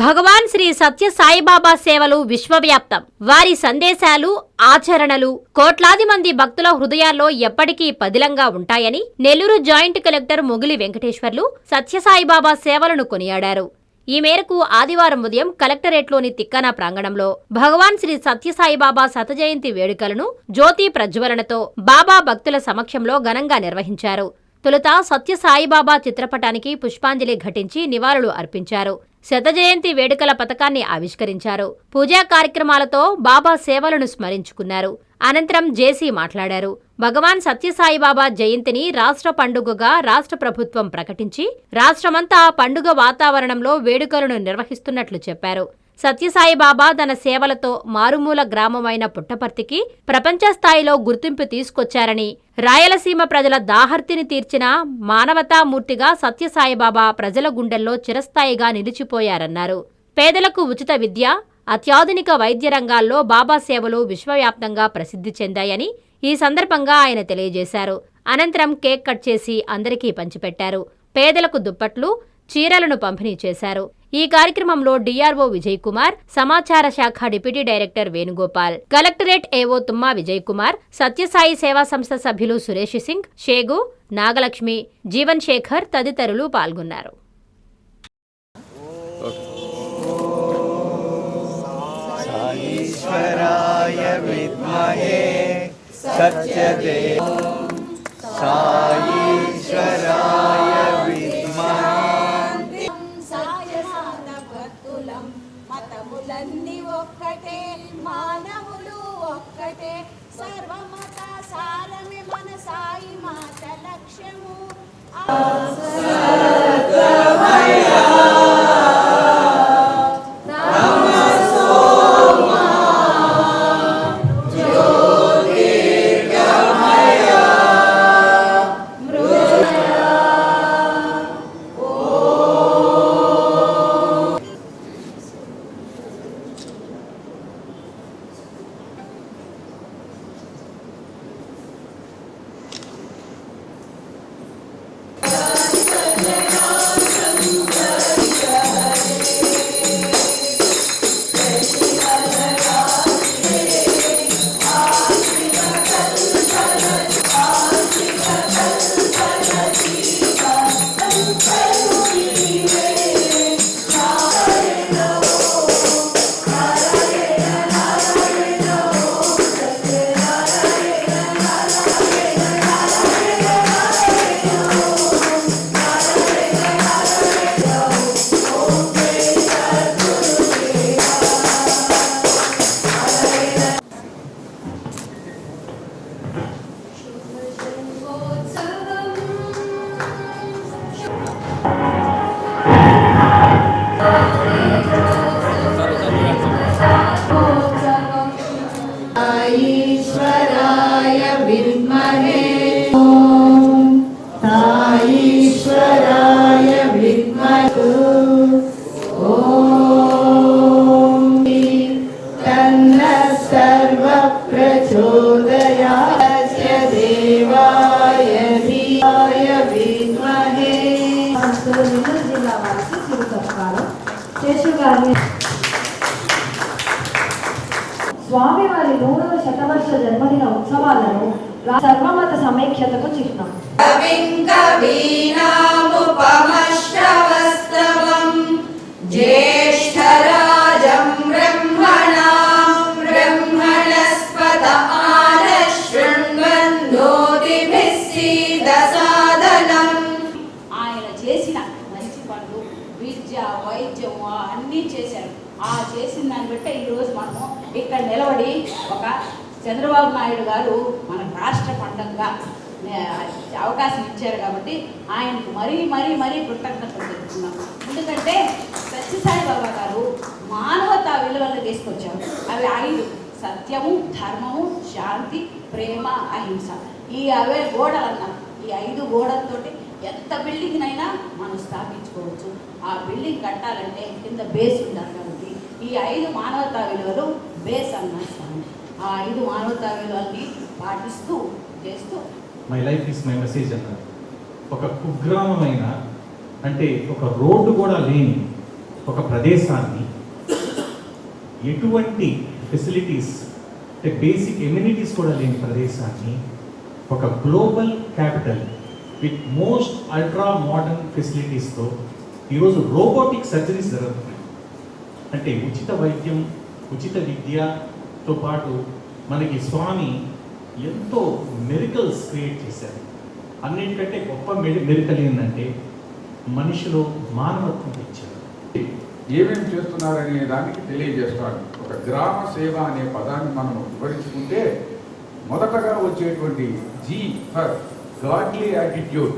భగవాన్ శ్రీ సత్య సాయిబాబా సేవలు విశ్వవ్యాప్తం. వారి సందేశాలు ఆచరణలు కోట్లాది మంది భక్తుల హృదయాల్లో ఎప్పటికీ పదిలంగా ఉంటాయని నెల్లూరు జాయింట్ కలెక్టర్ మొగిలి వెంకటేశ్వర్లు సత్యసాయిబాబా సేవలను కొనియాడారు. ఈ మేరకు ఆదివారం ఉదయం కలెక్టరేట్లోని తిక్కన ప్రాంగణంలో భగవాన్ శ్రీ సత్యసాయిబాబా శతజయంతి వేడుకలను జ్యోతి ప్రజ్వలనతో బాబా భక్తుల సమక్షంలో ఘనంగా నిర్వహించారు. తొలుత సత్యసాయిబాబా చిత్రపటానికి పుష్పాంజలి ఘటించి నివాళులు అర్పించారు. శతజయంతి వేడుకల పథకాన్ని ఆవిష్కరించారు. పూజా కార్యక్రమాలతో బాబా సేవలను స్మరించుకున్నారు. అనంతరం జేసీ మాట్లాడారు. భగవాన్ సత్యసాయిబాబా జయంతిని రాష్ట్ర పండుగగా రాష్ట్ర ప్రభుత్వం ప్రకటించి రాష్ట్రమంతా పండుగ వాతావరణంలో వేడుకలను నిర్వహిస్తున్నట్లు చెప్పారు. సత్యసాయిబాబా తన సేవలతో మారుమూల గ్రామమైన పుట్టపర్తికి ప్రపంచ స్థాయిలో గుర్తింపు తీసుకొచ్చారని రాయలసీమ ప్రజల దాహర్తిని తీర్చిన మానవతామూర్తిగా సత్యసాయిబాబా ప్రజల గుండెల్లో చిరస్థాయిగా నిలిచిపోయారన్నారు. పేదలకు ఉచిత విద్య అత్యాధునిక వైద్య రంగాల్లో బాబా సేవలు విశ్వవ్యాప్తంగా ప్రసిద్ధి చెందాయని ఈ సందర్భంగా ఆయన తెలియజేశారు. అనంతరం కేక్ కట్ చేసి అందరికీ పంచిపెట్టారు. పేదలకు దుప్పట్లు చీరలను పంపిణీ చేశారు. ఈ కార్యక్రమంలో డిఆర్ఓ విజయ్ కుమార్ సమాచార శాఖ డిప్యూటీ డైరెక్టర్ వేణుగోపాల్ కలెక్టరేట్ ఏవో తుమ్మా విజయ్ కుమార్ సత్యసాయి సేవా సంస్థ సభ్యులు సురేష్ సింగ్ షేగు నాగలక్ష్మి జీవన్ శేఖర్ తదితరులు పాల్గొన్నారు ईश्वराय विद्महे सत्यदेव साईश्वराय ते सर्वमता सारमि मनसाई माता लक्ष्मी तन्नः सर्वप्रचोदयास्य देवाय धीयाय विद्महे నెల్లూరు జిల్లా వారికి చిరు సత్కారం శేషు గారి స్వామివారి నూరవ శతవర్ష జన్మదిన ఉత్సవాలను రా- సర్వమత సమైక్యతకు చిహ్నం కవింకవీనాముపమశ్రవస్తవం ఇక్కడ నిలబడి ఒక చంద్రబాబు నాయుడు గారు మన రాష్ట్ర పండగగా అవకాశం ఇచ్చారు కాబట్టి ఆయనకు మరీ మరీ మరీ కృతజ్ఞతలు తెలుపుతున్నాం. ఎందుకంటే సత్యసాయి బాబా గారు మానవతా విలువలను తీసుకొచ్చారు. అవి ఐదు సత్యము ధర్మము శాంతి ప్రేమ అహింస. ఈ అవే గోడలు అన్నారు ఈ ఐదు గోడలతోటి ఎంత బిల్డింగ్నైనా మనం స్థాపించుకోవచ్చు. ఆ బిల్డింగ్ కట్టాలంటే కింద బేస్ ఉండాలి కాబట్టి ఈ ఐదు మానవతా విలువలు బేస్ అన్నారు స్వామి. ఆ ఐదు మానవతా పాటిస్తూ చేస్తూ my life is my message అన్నారు ఒక కుగ్రామమైన అంటే ఒక రోడ్డు కూడా లేని ఒక ప్రదేశాన్ని ఎటువంటి ఫెసిలిటీస్ అంటే బేసిక్ ఎమ్యూనిటీస్ కూడా లేని ప్రదేశాన్ని ఒక global capital with most ultra modern ఫెసిలిటీస్తో ఈరోజు రోబోటిక్ సర్జరీస్ జరుగుతున్నాయి. అంటే ఉచిత వైద్యం ఉచిత విద్యతో పాటు మనకి స్వామి ఎంతో మెరికల్స్ క్రియేట్ చేశారు. అన్నిటికంటే గొప్ప మెడి మెరికల్ ఏంటంటే మనిషిలో మానవత్వం ఇచ్చారు ఏమేమి చేస్తున్నారనే దానికి తెలియజేస్తాడు ఒక గ్రామ సేవ అనే పదాన్ని మనం వివరించుకుంటే మొదటగా వచ్చేటువంటి జీ ఫర్ గాడ్లీ యాటిట్యూడ్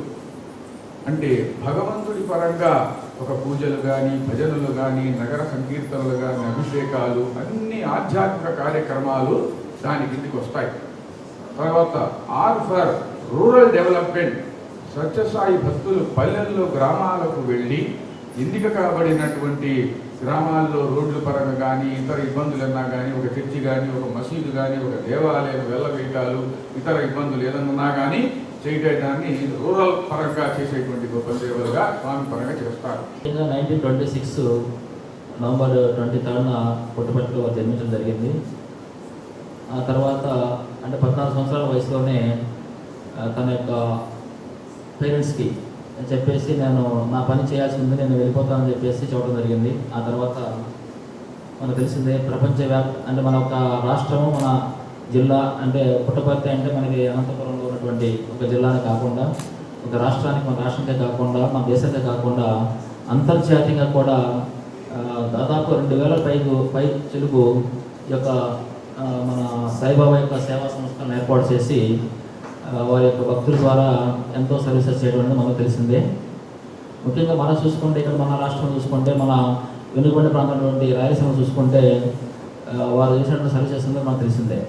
అంటే భగవంతుడి పరంగా ఒక పూజలు కానీ భజనలు కానీ నగర సంకీర్తనలు కానీ అభిషేకాలు అన్ని ఆధ్యాత్మిక కార్యక్రమాలు దాని కిందికి వస్తాయి. తర్వాత R for rural development. Sathya Sai భక్తులు పల్లెల్లో గ్రామాలకు వెళ్ళి ఎన్నిక కాబడినటువంటి గ్రామాల్లో రోడ్ల పరంగా కానీ ఇతర ఇబ్బందులు అన్నా కానీ ఒక చర్చి కానీ ఒక మసీదు కానీ ఒక దేవాలయం వెళ్ళవేయటాలు ఇతర ఇబ్బందులు ఏదన్నా కానీ చేయడాన్ని రూరల్ పరంగా చేసేటువంటి గొప్ప సేవలుగా స్వామి పరంగా చేస్తారు. Nineteen twenty six November twenty థర్డ్న పుట్టపర్తిలో జన్మించడం జరిగింది. ఆ తర్వాత అంటే పద్నాలుగు సంవత్సరాల వయసులోనే తన యొక్క పేరెంట్స్కి చెప్పేసి నేను నా పని చేయాల్సి ఉంది నేను వెళ్ళిపోతానని చెప్పేసి చెప్పడం జరిగింది. ఆ తర్వాత మనకు తెలిసిందే ప్రపంచవ్యాప్త అంటే మన ఒక రాష్ట్రము మన జిల్లా అంటే పుట్టపర్తి అంటే మనకి అనంతపురం ఉన్నటువంటి ఒక జిల్లానే కాకుండా ఒక రాష్ట్రానికి మన రాష్ట్రంకే కాకుండా మన దేశంకే కాకుండా అంతర్జాతీయంగా కూడా దాదాపు రెండు వేల పైకు పై చెలుగు యొక్క మన సాయిబాబా యొక్క సేవా సంస్థలను ఏర్పాటు చేసి వారి యొక్క భక్తుల ద్వారా ఎంతో సర్వీసెస్ చేయడం అనేది మనకు తెలిసిందే. ముఖ్యంగా మనం చూసుకుంటే ఇక్కడ మన రాష్ట్రం చూసుకుంటే మన వెనుకబడి ప్రాంతంలో రాయలసీమ చూసుకుంటే వారు చేసినటువంటి సర్వీసెస్ అనేది మనకు తెలిసిందే.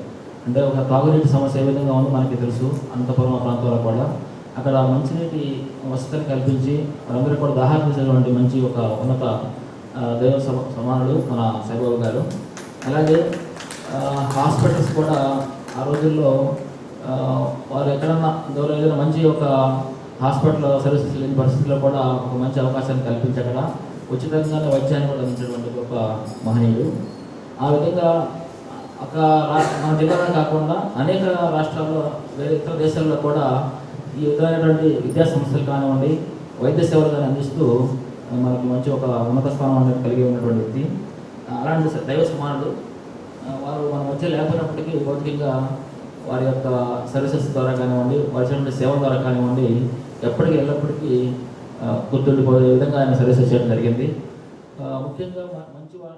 అంటే ఒక తాగునీటి సమస్య ఏ విధంగా ఉందో మనకి తెలుసు అనంతపురం ప్రాంతంలో కూడా. అక్కడ మంచినీటి వసతిని కల్పించి వారందరూ కూడా దాహాలు తీసేటువంటి మంచి ఒక ఉన్నత దైవ సమ- సమానుడు మన సాయిబాబు గారు. అలాగే హాస్పిటల్స్ కూడా ఆ రోజుల్లో వారు ఎక్కడన్నా దూరం ఏదైనా మంచి ఒక హాస్పిటల్ సర్వీసెస్ లేని పరిస్థితుల్లో కూడా ఒక మంచి అవకాశాన్ని కల్పించి అక్కడ ఉచితంగానే వైద్యాన్ని కూడా అందించినటువంటి గొప్ప మహనీయుడు ఆ విధంగా ఒక మన జిల్లాలో కాకుండా అనేక రాష్ట్రాల్లో వేరే ఇతర దేశాల్లో కూడా ఈ విధమైనటువంటి విద్యా సంస్థలు కానివ్వండి వైద్య సేవలు కానీ అందిస్తూ మనకు మంచి ఒక ఉన్నత స్థానం అనేది కలిగి ఉన్నటువంటి వ్యక్తి. అలాంటి దైవ సమానుడు. వారు మన మధ్య లేకపోయినప్పటికీ భౌతికంగా వారి యొక్క సర్వీసెస్ ద్వారా కానివ్వండి వారి సేవల ద్వారా కానివ్వండి ఎప్పటికీ ఎల్లప్పటికీ గుర్తుండిపోయే విధంగా ఆయన సర్వీసెస్ చేయడం జరిగింది. ముఖ్యంగా మంచి వా-